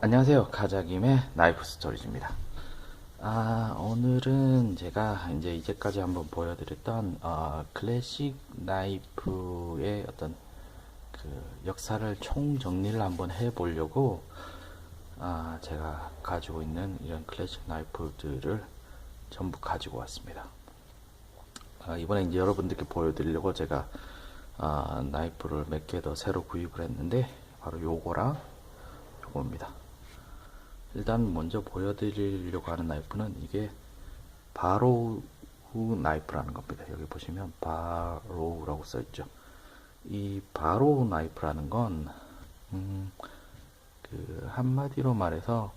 안녕하세요. 가자김의 나이프 스토리즈입니다. 아, 오늘은 제가 이제 이제까지 한번 보여드렸던 어, 클래식 나이프의 어떤 그 역사를 총 정리를 한번 해보려고 아, 제가 가지고 있는 이런 클래식 나이프들을 전부 가지고 왔습니다. 아, 이번에 이제 여러분들께 보여드리려고 제가 아, 나이프를 몇 개 더 새로 구입을 했는데 바로 요거랑 요겁니다. 일단 먼저 보여드리려고 하는 나이프는 이게 바로우 나이프라는 겁니다. 여기 보시면 바로우라고 써있죠. 이 바로우 나이프라는 건, 음, 그 한마디로 말해서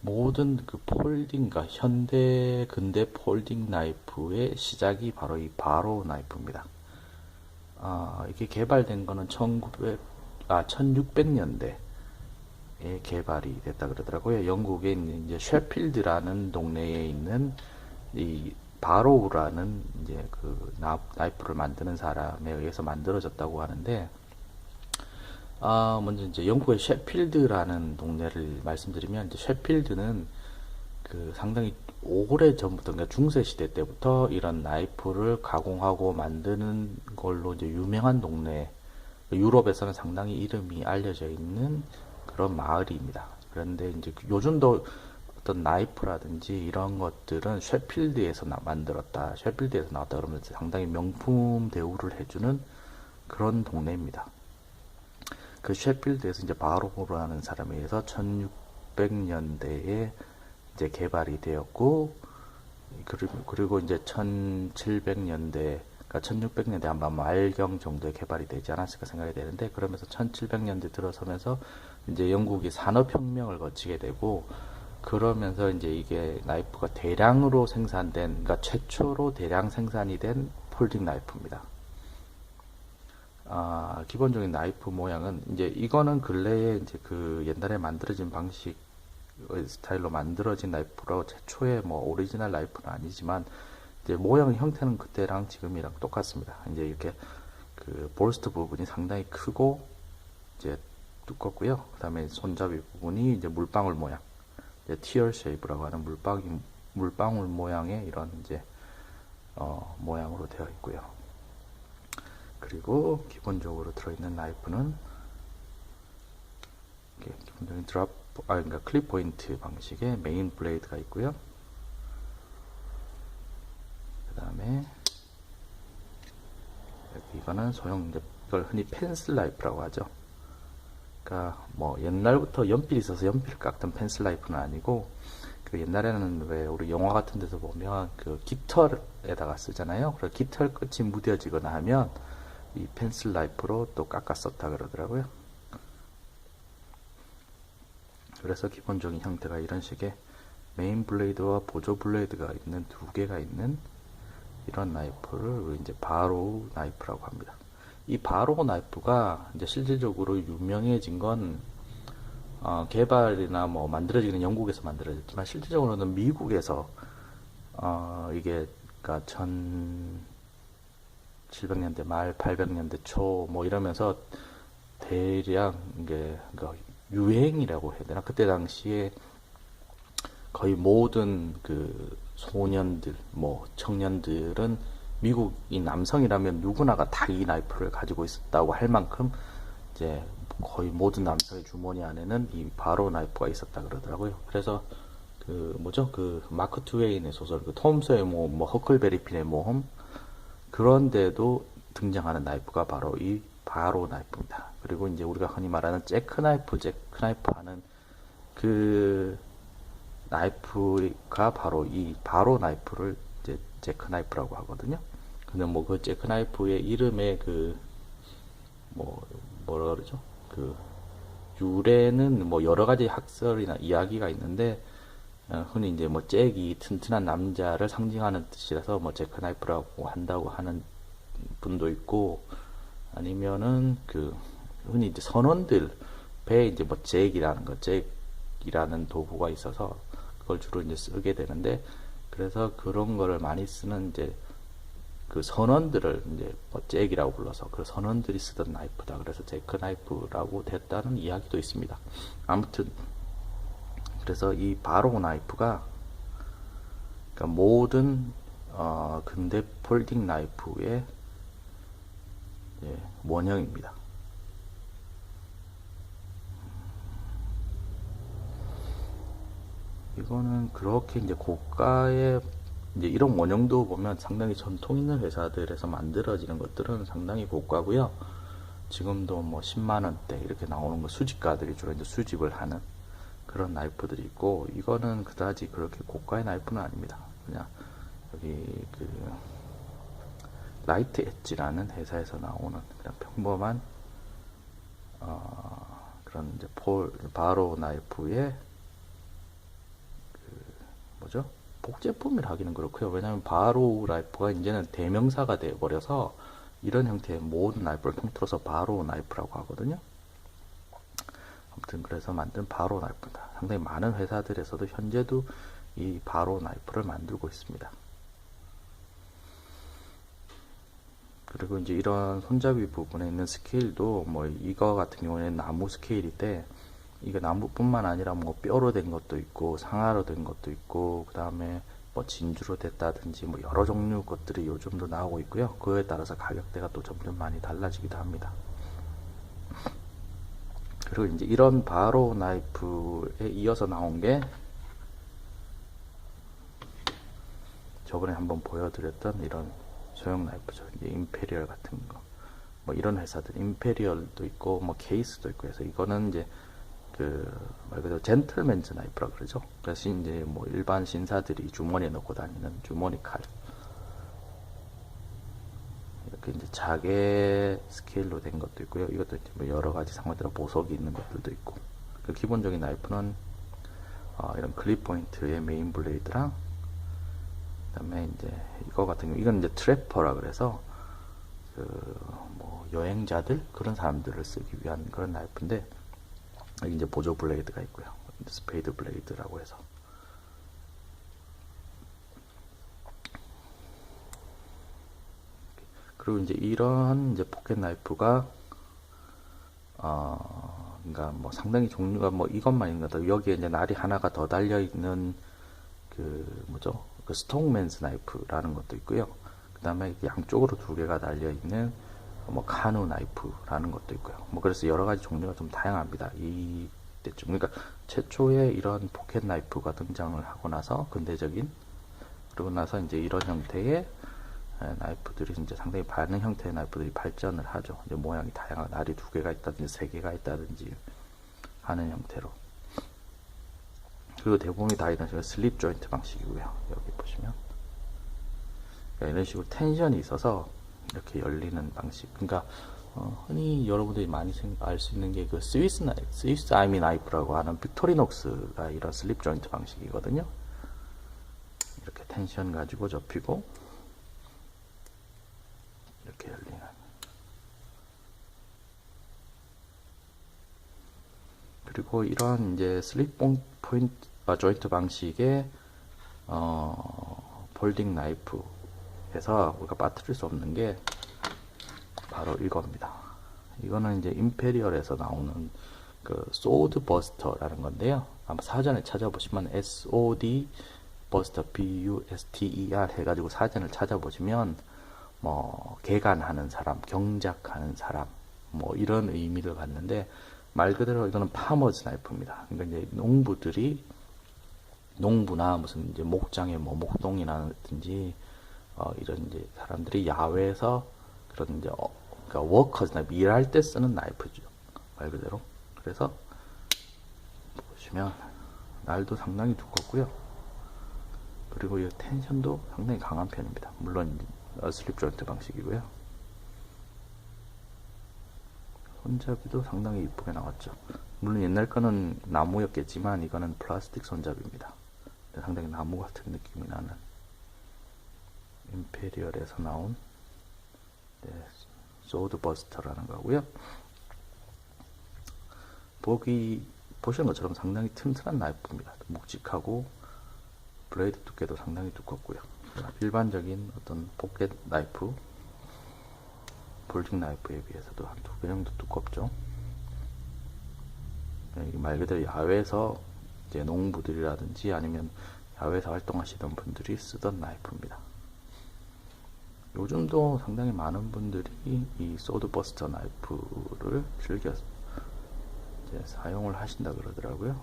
모든 그 폴딩, 과 현대 근대 폴딩 나이프의 시작이 바로 이 바로우 나이프입니다. 아, 이게 개발된 거는 1900, 아, 1600년대. 에 개발이 됐다 그러더라고요. 영국에 있는 이제 셰필드라는 동네에 있는 이 바로우라는 이제 그 나이프를 만드는 사람에 의해서 만들어졌다고 하는데 아 먼저 이제 영국의 셰필드라는 동네를 말씀드리면 이제 셰필드는 그 상당히 오래 전부터 그러니까 중세 시대 때부터 이런 나이프를 가공하고 만드는 걸로 이제 유명한 동네 유럽에서는 상당히 이름이 알려져 있는 그런 마을입니다. 그런데 이제 요즘도 어떤 나이프라든지 이런 것들은 셰필드에서 나, 만들었다, 셰필드에서 나왔다 그러면서 상당히 명품 대우를 해주는 그런 동네입니다. 그 셰필드에서 이제 바로라는 사람에 의해서 1600년대에 이제 개발이 되었고 그리고, 그리고 이제 1700년대 그러니까 1600년대 아마 말경 정도에 개발이 되지 않았을까 생각이 되는데 그러면서 1700년대 들어서면서 이제 영국이 산업혁명을 거치게 되고 그러면서 이제 이게 나이프가 대량으로 생산된 그러니까 최초로 대량 생산이 된 폴딩 나이프입니다. 아, 기본적인 나이프 모양은 이제 이거는 근래에 이제 그 옛날에 만들어진 방식 스타일로 만들어진 나이프로 최초의 뭐 오리지널 나이프는 아니지만 이제 모양 형태는 그때랑 지금이랑 똑같습니다. 이제 이렇게 그 볼스트 부분이 상당히 크고 이제 두껍고요. 그 다음에 손잡이 부분이 이제 물방울 모양, 이제 티얼 쉐이브라고 하는 물방울, 물방울 모양의 이런 이제 어, 모양으로 되어 있고요. 그리고 기본적으로 들어있는 나이프는 기본적인 드랍, 아, 그러니까 클립 포인트 방식의 메인 블레이드가 있고요. 그 다음에 이거는 소형 이걸 흔히 펜슬 라이프라고 하죠. 그러니까 뭐 옛날부터 연필 있어서 연필 깎던 펜슬 라이프는 아니고 그 옛날에는 왜 우리 영화 같은 데서 보면 그 깃털에다가 쓰잖아요. 그래서 깃털 끝이 무뎌지거나 하면 이 펜슬 라이프로 또 깎았었다 그러더라고요. 그래서 기본적인 형태가 이런 식의 메인 블레이드와 보조 블레이드가 있는 두 개가 있는 이런 나이프를 이제 바로 나이프라고 합니다. 이 바로 나이프가 이제 실질적으로 유명해진 건 어, 개발이나 뭐 만들어지는 영국에서 만들어졌지만 실질적으로는 미국에서 어, 이게 그러니까 1700년대 말 800년대 초 뭐 이러면서 대량 이게 그러니까 유행이라고 해야 되나? 그때 당시에 거의 모든 그 소년들 뭐 청년들은 미국이 남성이라면 누구나가 다 이 나이프를 가지고 있었다고 할 만큼 이제 거의 모든 남성의 주머니 안에는 이 바로 나이프가 있었다 그러더라고요. 그래서 그 뭐죠 그 마크 트웨인의 소설 그 톰스의 모험, 뭐 허클베리핀의 모험 그런데도 등장하는 나이프가 바로 이 바로 나이프입니다. 그리고 이제 우리가 흔히 말하는 제크 나이프, 제크 나이프 하는 그 나이프가 바로 이 바로 나이프를 이제 제크 나이프라고 하거든요. 근데 뭐 그 제크 나이프의 이름의 그 뭐 뭐라 그러죠? 그 유래는 뭐 여러 가지 학설이나 이야기가 있는데 어, 흔히 이제 뭐 잭이 튼튼한 남자를 상징하는 뜻이라서 뭐 제크 나이프라고 한다고 하는 분도 있고 아니면은 그 흔히 이제 선원들 배에 이제 뭐 잭이라는 거 잭이라는 도구가 있어서 그걸 주로 이제 쓰게 되는데 그래서 그런 거를 많이 쓰는 이제 그 선원들을 이제 뭐 잭이라고 불러서 그 선원들이 쓰던 나이프다. 그래서 제크 나이프라고 됐다는 이야기도 있습니다. 아무튼 그래서 이 바로 나이프가 그러니까 모든 어, 근대 폴딩 나이프의 예, 원형입니다. 이거는 그렇게 이제 고가의 이제 이런 원형도 보면 상당히 전통 있는 회사들에서 만들어지는 것들은 상당히 고가고요. 지금도 뭐 10만 원대 이렇게 나오는 거 수집가들이 주로 이제 수집을 하는 그런 나이프들이 있고 이거는 그다지 그렇게 고가의 나이프는 아닙니다. 그냥 여기 그 라이트 엣지라는 회사에서 나오는 그냥 평범한 어 그런 이제 폴 바로 나이프의 뭐죠? 복제품이라 하기는 그렇고요. 왜냐하면 바로 나이프가 이제는 대명사가 되어 버려서 이런 형태의 모든 나이프를 통틀어서 바로 나이프라고 하거든요. 아무튼 그래서 만든 바로 나이프다. 상당히 많은 회사들에서도 현재도 이 바로 나이프를 만들고 있습니다. 그리고 이제 이런 손잡이 부분에 있는 스케일도 뭐 이거 같은 경우에는 나무 스케일인데 이게 나무뿐만 아니라 뭐 뼈로 된 것도 있고 상하로 된 것도 있고 그 다음에 뭐 진주로 됐다든지 뭐 여러 종류 것들이 요즘도 나오고 있고요. 그에 따라서 가격대가 또 점점 많이 달라지기도 합니다. 그리고 이제 이런 바로 나이프에 이어서 나온 게 저번에 한번 보여드렸던 이런 소형 나이프죠. 이제 임페리얼 같은 거. 뭐 이런 회사들, 임페리얼도 있고, 뭐 케이스도 있고 해서 이거는 이제 그 말 그대로 젠틀맨즈 나이프라 그러죠. 그래서 이제 뭐 일반 신사들이 주머니에 넣고 다니는 주머니 칼. 이렇게 이제 자개 스케일로 된 것도 있고요. 이것도 뭐 여러 가지 상황대로 보석이 있는 것들도 있고. 그 기본적인 나이프는 어, 이런 클립 포인트의 메인 블레이드랑 그다음에 이제 이거 같은 경우 이건 이제 트래퍼라 그래서 그 뭐 여행자들 그런 사람들을 쓰기 위한 그런 나이프인데 여기 이제 보조 블레이드가 있고요. 스페이드 블레이드라고 해서. 그리고 이제 이런 이제 포켓 나이프가 어, 그러니까 뭐 상당히 종류가 뭐 이것만 있는 것 여기에 이제 날이 하나가 더 달려 있는 그 뭐죠? 그 스톡맨스 나이프라는 것도 있고요. 그 다음에 양쪽으로 두 개가 달려 있는 뭐 카누 나이프라는 것도 있고요. 뭐 그래서 여러 가지 종류가 좀 다양합니다. 이때쯤 그러니까 최초에 이런 포켓 나이프가 등장을 하고 나서 근대적인 그러고 나서 이제 이런 형태의 나이프들이 이제 상당히 많은 형태의 나이프들이 발전을 하죠. 이제 모양이 다양한 날이 두 개가 있다든지 세 개가 있다든지 하는 형태로. 그리고 대부분이 다 이런 식으로 슬립 조인트 방식이고요. 여기 보시면 그러니까 이런 식으로 텐션이 있어서 이렇게 열리는 방식. 그러니까 어, 흔히 여러분들이 많이 알 수 있는 게 그 스위스 나이프, 스위스 아이미 나이프라고 하는 빅토리녹스가 이런 슬립 조인트 방식이거든요. 이렇게 텐션 가지고 접히고 이렇게 열리는. 그리고 이런 이제 슬립 포인트 아, 조인트 방식의 어, 폴딩 나이프 해서 우리가 빠뜨릴 수 없는 게 바로 이겁니다. 이거는 이제 임페리얼에서 나오는 그 소드 버스터라는 건데요. 아마 사전에 찾아보시면 SOD 버스터 B-U-S-T-E-R 해가지고 사전을 찾아보시면 뭐 개간하는 사람, 경작하는 사람 뭐 이런 의미를 갖는데 말 그대로 이거는 파머즈 나이프입니다. 그러니까 이제 농부들이 농부나 무슨 이제 목장의 뭐 목동이라든지 어, 이런 이제 사람들이 야외에서 그런 이제 어, 그러니까 워커즈나 일할 때 쓰는 나이프죠. 말 그대로. 그래서 보시면 날도 상당히 두껍고요. 그리고 이 텐션도 상당히 강한 편입니다. 물론 슬립 조인트 방식이고요. 손잡이도 상당히 이쁘게 나왔죠. 물론 옛날 거는 나무였겠지만 이거는 플라스틱 손잡이입니다. 상당히 나무 같은 느낌이 나는 임페리얼에서 나온 네, 소드 버스터라는 거고요. 보기 보시는 것처럼 상당히 튼튼한 나이프입니다. 묵직하고 블레이드 두께도 상당히 두껍고요. 일반적인 어떤 포켓 나이프, 볼딩 나이프에 비해서도 한 두 배 정도 두껍죠. 네, 말 그대로 야외에서 이제 농부들이라든지 아니면 야외에서 활동하시던 분들이 쓰던 나이프입니다. 요즘도 상당히 많은 분들이 이 소드버스터 나이프를 즐겨 이제 사용을 하신다 그러더라고요.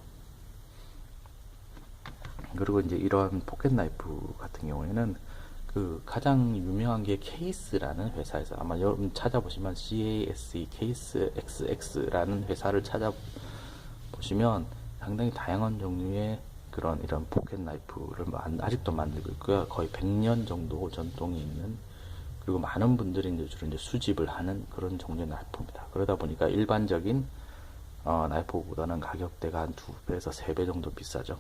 그리고 이제 이런 포켓 나이프 같은 경우에는 그 가장 유명한 게 케이스라는 회사에서 아마 여러분 찾아보시면 CASE 케이스 XX라는 회사를 찾아보시면 상당히 다양한 종류의 그런 이런 포켓 나이프를 만- 아직도 만들고 있고요. 거의 100년 정도 전통이 있는 그리고 많은 분들이 이제 주로 이제 수집을 하는 그런 종류의 나이프입니다. 그러다 보니까 일반적인 어, 나이프보다는 가격대가 한 두 배에서 세 배 정도 비싸죠.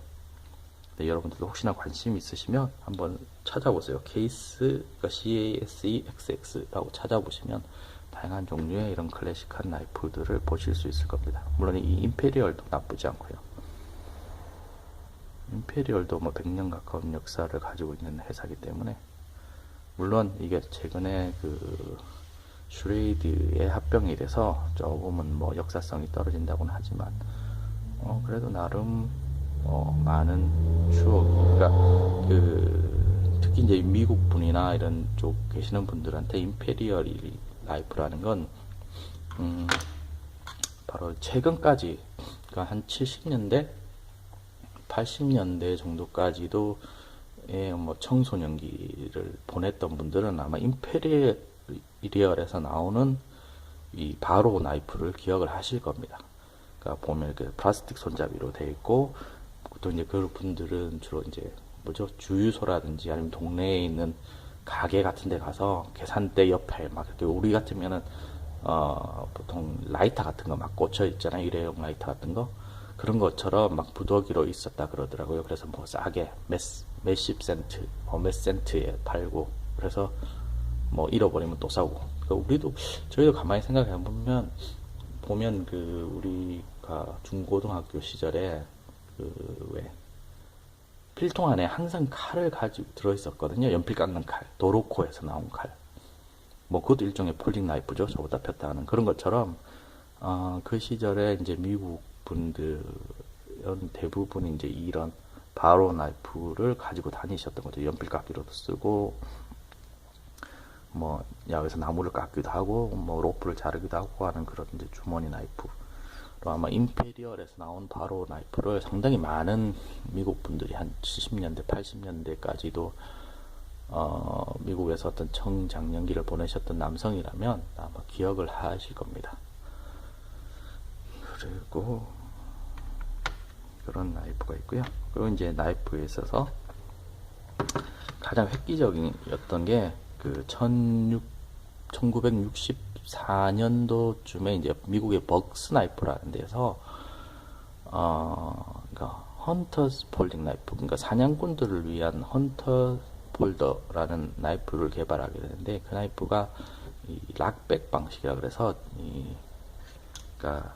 네, 여러분들도 혹시나 관심 있으시면 한번 찾아보세요. 케이스, 그러니까 CASEXX라고 찾아보시면 다양한 종류의 이런 클래식한 나이프들을 보실 수 있을 겁니다. 물론 이 임페리얼도 나쁘지 않고요. 임페리얼도 뭐 100년 가까운 역사를 가지고 있는 회사이기 때문에 물론 이게 최근에 그 슈레이드에 합병이 돼서 조금은 뭐 역사성이 떨어진다고는 하지만 어 그래도 나름 어 많은 추억. 그러니까 그 특히 이제 미국 분이나 이런 쪽 계시는 분들한테 임페리얼 라이프라는 건 음, 바로 최근까지 그러니까 한 70년대 80년대 정도까지도 예, 뭐 청소년기를 보냈던 분들은 아마 임페리얼에서 나오는 이 바로 나이프를 기억을 하실 겁니다. 그러니까 보면 이렇게 플라스틱 손잡이로 되어 있고 또 이제 그 분들은 주로 이제 뭐죠? 주유소라든지 아니면 동네에 있는 가게 같은 데 가서 계산대 옆에 막 이렇게 우리 같으면은 어 보통 라이터 같은 거 막 꽂혀 있잖아요. 일회용 라이터 같은 거. 그런 것처럼 막 부더기로 있었다 그러더라고요. 그래서 뭐 싸게 몇 몇십 센트 뭐몇 센트에 팔고 그래서 뭐 잃어버리면 또 사고 그러니까 우리도 저희도 가만히 생각해 보면 보면 그 우리가 중고등학교 시절에 그왜 필통 안에 항상 칼을 가지고 들어 있었거든요. 연필 깎는 칼, 도로코에서 나온 칼. 뭐 그것도 일종의 폴딩 나이프죠. 저보다 폈다 하는 그런 것처럼 어, 그 시절에 이제 미국 분들은 대부분 이제 이런 바로 나이프를 가지고 다니셨던 거죠. 연필 깎기로도 쓰고 뭐 야외에서 나무를 깎기도 하고 뭐 로프를 자르기도 하고 하는 그런 이제 주머니 나이프. 아마 임페리얼에서 나온 바로 나이프를 상당히 많은 미국 분들이 한 70년대, 80년대까지도 어, 미국에서 어떤 청장년기를 보내셨던 남성이라면 아마 기억을 하실 겁니다. 그리고 그런 나이프가 있고요. 그리고 이제 나이프에 있어서 가장 획기적이었던 게 그 1964년도쯤에 이제 미국의 벅스 나이프라는 데서 어, 그러니까 헌터스 폴딩 나이프, 그러니까 사냥꾼들을 위한 헌터 폴더라는 나이프를 개발하게 되는데 그 나이프가 이 락백 방식이라 그래서 이 그러니까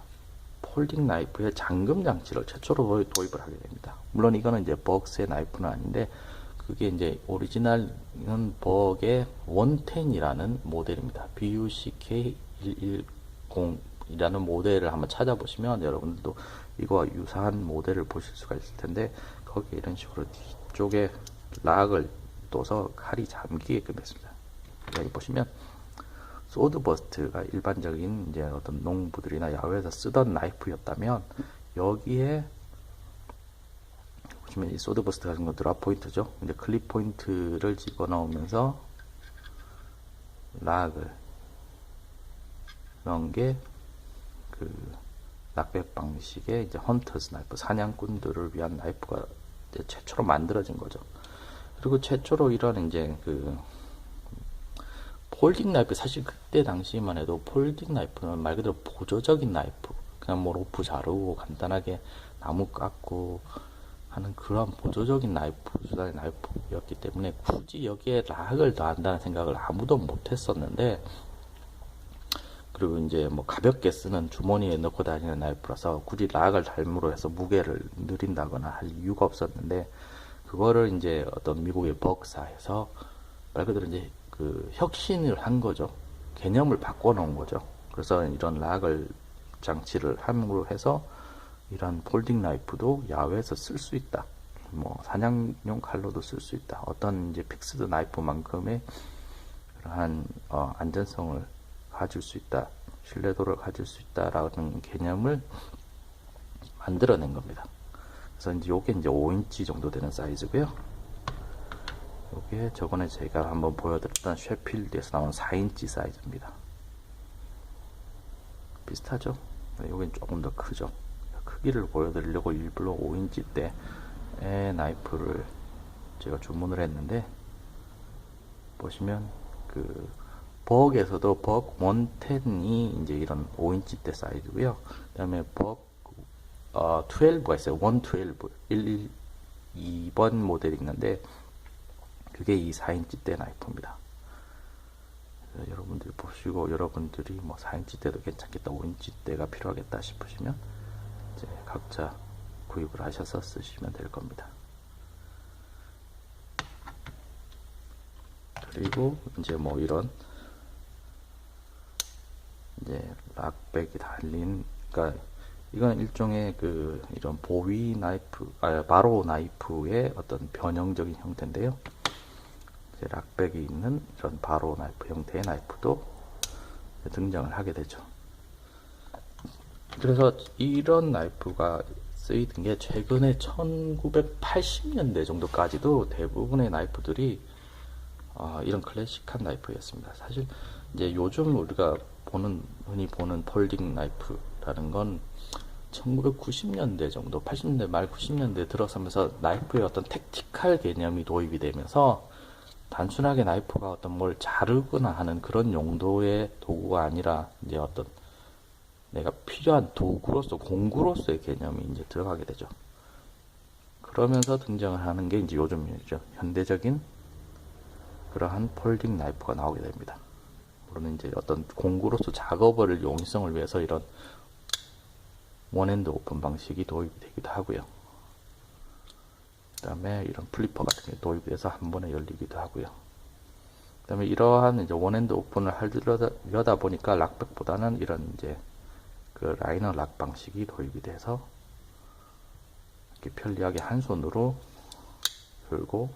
폴딩 나이프에 잠금 장치를 최초로 도입을 하게 됩니다. 물론 이거는 이제 벅스의 나이프는 아닌데 그게 이제 오리지널은 버그의 110이라는 모델입니다. BUCK110이라는 모델을 한번 찾아보시면 여러분들도 이거와 유사한 모델을 보실 수가 있을 텐데 거기에 이런 식으로 뒤쪽에 락을 둬서 칼이 잠기게끔 했습니다. 여기 보시면 소드버스트가 일반적인 이제 어떤 농부들이나 야외에서 쓰던 나이프였다면 여기에 보시면 이 소드버스트 같은 거 드랍 포인트죠. 이제 클립 포인트를 집어넣으면서 락을 넣은 게그 락백 방식의 이제 헌터스 나이프 사냥꾼들을 위한 나이프가 최초로 만들어진 거죠. 그리고 최초로 이런 이제 그 폴딩 나이프 사실 그때 당시만 해도 폴딩 나이프는 말 그대로 보조적인 나이프. 그냥 뭐 로프 자르고 간단하게 나무 깎고 하는 그런 보조적인 나이프 수단의 나이프였기 때문에 굳이 여기에 락을 더한다는 생각을 아무도 못했었는데 그리고 이제 뭐 가볍게 쓰는 주머니에 넣고 다니는 나이프라서 굳이 락을 달므로 해서 무게를 늘린다거나 할 이유가 없었는데 그거를 이제 어떤 미국의 벅사에서 말 그대로 이제 그 혁신을 한 거죠. 개념을 바꿔 놓은 거죠. 그래서 이런 락을 장치를 함으로 해서 이런 폴딩 나이프도 야외에서 쓸 수 있다. 뭐 사냥용 칼로도 쓸 수 있다. 어떤 이제 픽스드 나이프만큼의 그러한 어, 안전성을 가질 수 있다. 신뢰도를 가질 수 있다라는 개념을 만들어낸 겁니다. 그래서 이제 요게 이제 5인치 정도 되는 사이즈고요. 요게 저번에 제가 한번 보여드렸던 셰필드에서 나온 4인치 사이즈입니다. 비슷하죠? 네, 요겐 조금 더 크죠. 크기를 보여드리려고 일부러 5인치 대의 나이프를 제가 주문을 했는데 보시면 그 버그에서도 버그 110이 이제 이런 5인치 대 사이즈고요. 그다음에 버그 어, 12가 있어요. 112, 112번 모델이 있는데 그게 이 4인치대 나이프입니다. 여러분들이 보시고 여러분들이 뭐 4인치대도 괜찮겠다, 5인치대가 필요하겠다 싶으시면 이제 각자 구입을 하셔서 쓰시면 될 겁니다. 그리고 이제 뭐 이런 이제 락백이 달린 그러니까 이건 일종의 그 이런 보위 나이프 아 바로 나이프의 어떤 변형적인 형태인데요. 락백이 있는 이런 바로 나이프 형태의 나이프도 등장을 하게 되죠. 그래서 이런 나이프가 쓰이던 게 최근에 1980년대 정도까지도 대부분의 나이프들이 아, 이런 클래식한 나이프였습니다. 사실 이제 요즘 우리가 보는 흔히 보는 폴딩 나이프라는 건 1990년대 정도, 80년대 말 90년대 들어서면서 나이프의 어떤 택티칼 개념이 도입이 되면서 단순하게 나이프가 어떤 뭘 자르거나 하는 그런 용도의 도구가 아니라 이제 어떤 내가 필요한 도구로서 공구로서의 개념이 이제 들어가게 되죠. 그러면서 등장을 하는 게 이제 요즘 이죠. 현대적인 그러한 폴딩 나이프가 나오게 됩니다. 물론 이제 어떤 공구로서 작업을 용이성을 위해서 이런 원핸드 오픈 방식이 도입이 되기도 하고요. 그 다음에 이런 플리퍼 같은 게 도입이 돼서 한 번에 열리기도 하고요. 그 다음에 이러한 이제 원핸드 오픈을 하려다 보니까 락백보다는 이런 이제 그 라이너 락 방식이 도입이 돼서 이렇게 편리하게 한 손으로 열고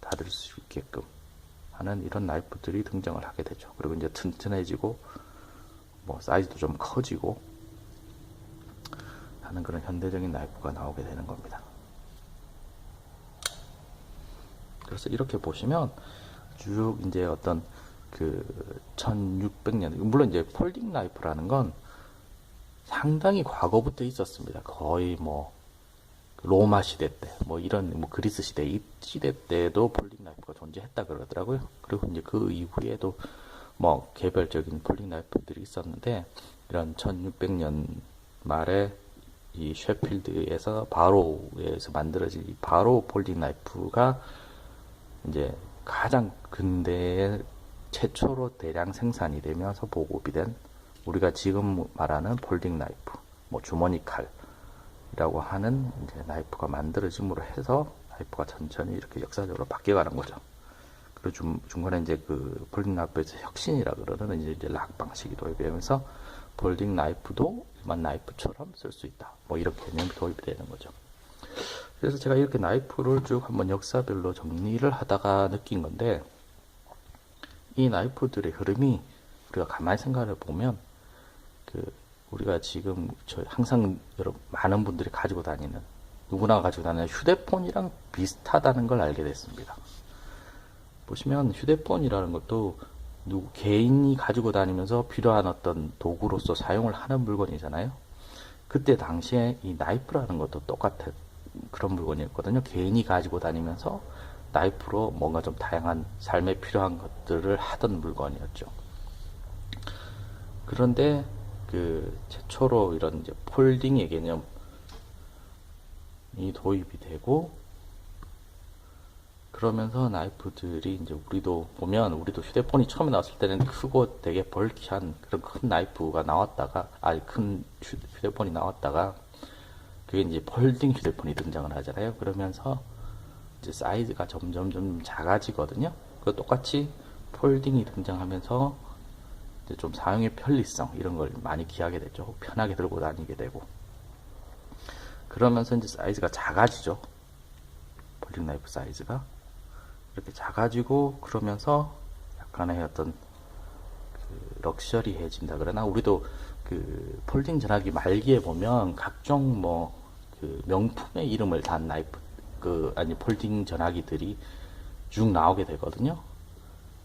닫을 수 있게끔 하는 이런 나이프들이 등장을 하게 되죠. 그리고 이제 튼튼해지고 뭐 사이즈도 좀 커지고 하는 그런 현대적인 나이프가 나오게 되는 겁니다. 그래서 이렇게 보시면 쭉 이제 어떤 그 1600년 물론 이제 폴딩 나이프라는 건 상당히 과거부터 있었습니다. 거의 뭐 로마 시대 때, 뭐 이런 뭐 그리스 시대 이 시대 때도 폴딩 나이프가 존재했다 그러더라고요. 그리고 이제 그 이후에도 뭐 개별적인 폴딩 나이프들이 있었는데 이런 1600년 말에 이 셰필드에서 바로에서 만들어진 이 바로 폴딩 나이프가 이제 가장 근대에 최초로 대량 생산이 되면서 보급이 된 우리가 지금 말하는 폴딩 나이프, 뭐 주머니 칼이라고 하는 이제 나이프가 만들어짐으로 해서 나이프가 천천히 이렇게 역사적으로 바뀌어가는 거죠. 그리고 중, 중간에 이제 그 폴딩 나이프에서 혁신이라 그러는 이제, 이제 락 방식이 도입되면서 폴딩 나이프도 일반 나이프처럼 쓸 수 있다. 뭐 이런 개념이 도입이 되는 거죠. 그래서 제가 이렇게 나이프를 쭉 한번 역사별로 정리를 하다가 느낀 건데 이 나이프들의 흐름이 우리가 가만히 생각해 보면 그 우리가 지금 저 항상 여러 많은 분들이 가지고 다니는 누구나 가지고 다니는 휴대폰이랑 비슷하다는 걸 알게 됐습니다. 보시면 휴대폰이라는 것도 누구 개인이 가지고 다니면서 필요한 어떤 도구로서 사용을 하는 물건이잖아요. 그때 당시에 이 나이프라는 것도 똑같은 그런 물건이었거든요. 개인이 가지고 다니면서 나이프로 뭔가 좀 다양한 삶에 필요한 것들을 하던 물건이었죠. 그런데 그 최초로 이런 이제 폴딩의 개념이 도입이 되고 그러면서 나이프들이 이제 우리도 보면 우리도 휴대폰이 처음에 나왔을 때는 크고 되게 벌키한 그런 큰 나이프가 나왔다가 아니 큰 휴대폰이 나왔다가 그게 이제 폴딩 휴대폰이 등장을 하잖아요. 그러면서 이제 사이즈가 점점 점 작아지거든요. 그 똑같이 폴딩이 등장하면서 이제 좀 사용의 편리성 이런 걸 많이 기하게 됐죠. 편하게 들고 다니게 되고 그러면서 이제 사이즈가 작아지죠. 폴딩 나이프 사이즈가 이렇게 작아지고 그러면서 약간의 어떤 그 럭셔리해진다 그러나 우리도 그 폴딩 전화기 말기에 보면 각종 뭐 그 명품의 이름을 단 나이프 그 아니 폴딩 전화기들이 쭉 나오게 되거든요.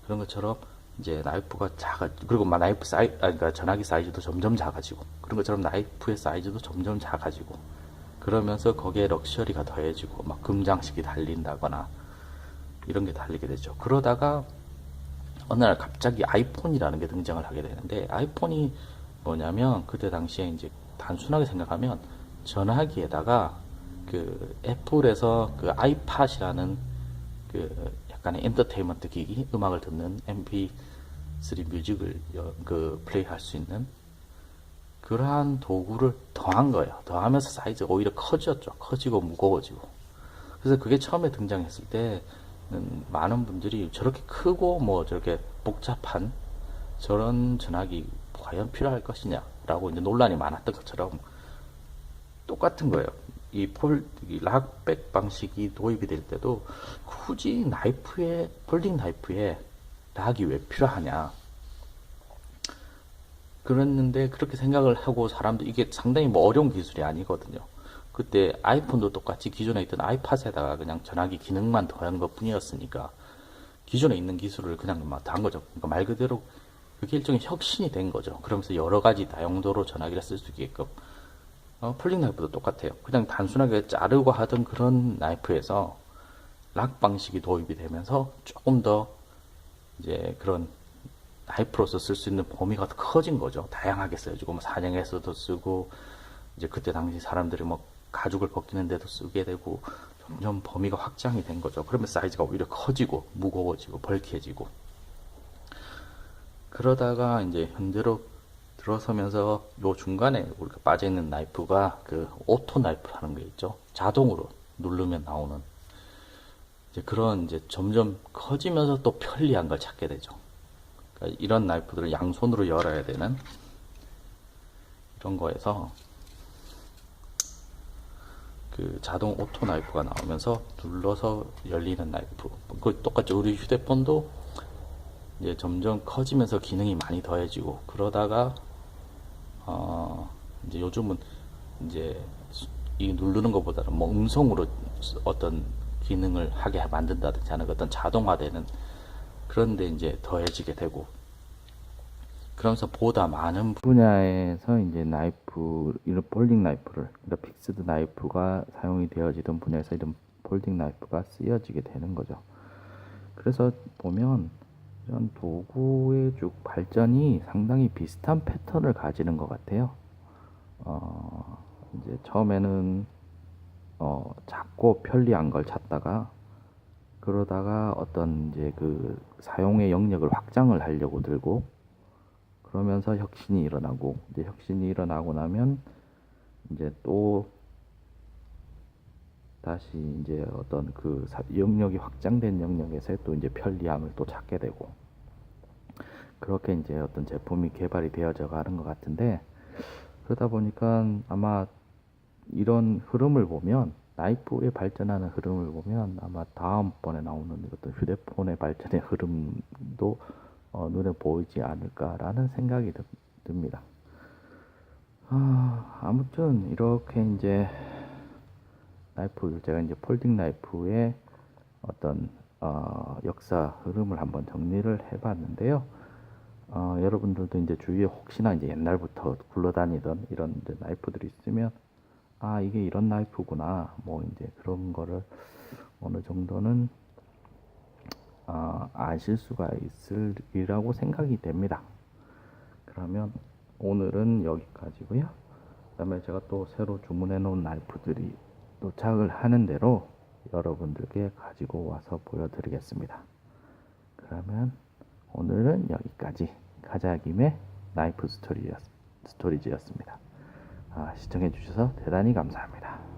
그런 것처럼 이제 나이프가 작아 그리고 막 나이프 사이 아 그러니까 전화기 사이즈도 점점 작아지고 그런 것처럼 나이프의 사이즈도 점점 작아지고 그러면서 거기에 럭셔리가 더해지고 막 금장식이 달린다거나 이런 게 달리게 되죠. 그러다가 어느 날 갑자기 아이폰이라는 게 등장을 하게 되는데 아이폰이 뭐냐면 그때 당시에 이제 단순하게 생각하면 전화기에다가 그 애플에서 그 아이팟이라는 그 약간의 엔터테인먼트 기기 음악을 듣는 MP3 뮤직을 여- 그 플레이할 수 있는 그러한 도구를 더한 거예요. 더하면서 사이즈가 오히려 커졌죠. 커지고 무거워지고. 그래서 그게 처음에 등장했을 때는 많은 분들이 저렇게 크고 뭐 저렇게 복잡한 저런 전화기 과연 필요할 것이냐라고 이제 논란이 많았던 것처럼 똑같은 거예요. 이 폴, 이 락백 방식이 도입이 될 때도 굳이 나이프에, 폴딩 나이프에 락이 왜 필요하냐. 그랬는데 그렇게 생각을 하고 사람도 이게 상당히 뭐 어려운 기술이 아니거든요. 그때 아이폰도 똑같이 기존에 있던 아이팟에다가 그냥 전화기 기능만 더한 것 뿐이었으니까 기존에 있는 기술을 그냥 막 더한 거죠. 그러니까 말 그대로 그게 일종의 혁신이 된 거죠. 그러면서 여러 가지 다용도로 전화기를 쓸 수 있게끔 어, 폴링 나이프도 똑같아요. 그냥 단순하게 자르고 하던 그런 나이프에서 락 방식이 도입이 되면서 조금 더 이제 그런 나이프로서 쓸 수 있는 범위가 더 커진 거죠. 다양하게 써지고 뭐 사냥에서도 쓰고 이제 그때 당시 사람들이 뭐 가죽을 벗기는 데도 쓰게 되고 점점 범위가 확장이 된 거죠. 그러면 사이즈가 오히려 커지고 무거워지고 벌크해지고 그러다가 이제 현재로 들어서면서 요 중간에 우리가 빠져 있는 나이프가 그 오토 나이프라는 게 있죠. 자동으로 누르면 나오는 이제 그런 이제 점점 커지면서 또 편리한 걸 찾게 되죠. 그러니까 이런 나이프들을 양손으로 열어야 되는 이런 거에서 그 자동 오토 나이프가 나오면서 눌러서 열리는 나이프. 그 똑같죠. 우리 휴대폰도 이제 점점 커지면서 기능이 많이 더해지고 그러다가 어 이제 요즘은 이제 수- 이 누르는 것보다는 뭐 음성으로 어떤 기능을 하게 만든다든지 하는 어떤 자동화되는 그런데 이제 더해지게 되고 그러면서 보다 많은 분야에서 이제 나이프 이런 폴딩 나이프를 그러니까 픽스드 나이프가 사용이 되어지던 분야에서 이런 폴딩 나이프가 쓰여지게 되는 거죠. 그래서 보면 이런 도구의 쭉 발전이 상당히 비슷한 패턴을 가지는 것 같아요. 어, 이제 처음에는 어, 작고 편리한 걸 찾다가 그러다가 어떤 이제 그 사용의 영역을 확장을 하려고 들고 그러면서 혁신이 일어나고 이제 혁신이 일어나고 나면 이제 또 다시 이제 어떤 그 사- 영역이 확장된 영역에서 또 이제 편리함을 또 찾게 되고 그렇게 이제 어떤 제품이 개발이 되어져 가는 것 같은데 그러다 보니까 아마 이런 흐름을 보면 나이프의 발전하는 흐름을 보면 아마 다음번에 나오는 어떤 휴대폰의 발전의 흐름도 어, 눈에 보이지 않을까라는 생각이 듭, 듭니다. 아, 아무튼 이렇게 이제 나이프 제가 이제 폴딩 나이프의 어떤 어, 역사 흐름을 한번 정리를 해봤는데요. 어, 여러분들도 이제 주위에 혹시나 이제 옛날부터 굴러다니던 이런 나이프들이 있으면 아 이게 이런 나이프구나 뭐 이제 그런 거를 어느 정도는 아, 아실 수가 있으리라고 생각이 됩니다. 그러면 오늘은 여기까지고요. 그다음에 제가 또 새로 주문해 놓은 나이프들이 도착을 하는 대로 여러분들께 가지고 와서 보여드리겠습니다. 그러면 오늘은 여기까지 가자김의 나이프 스토리였, 스토리즈였습니다. 아, 시청해 주셔서 대단히 감사합니다.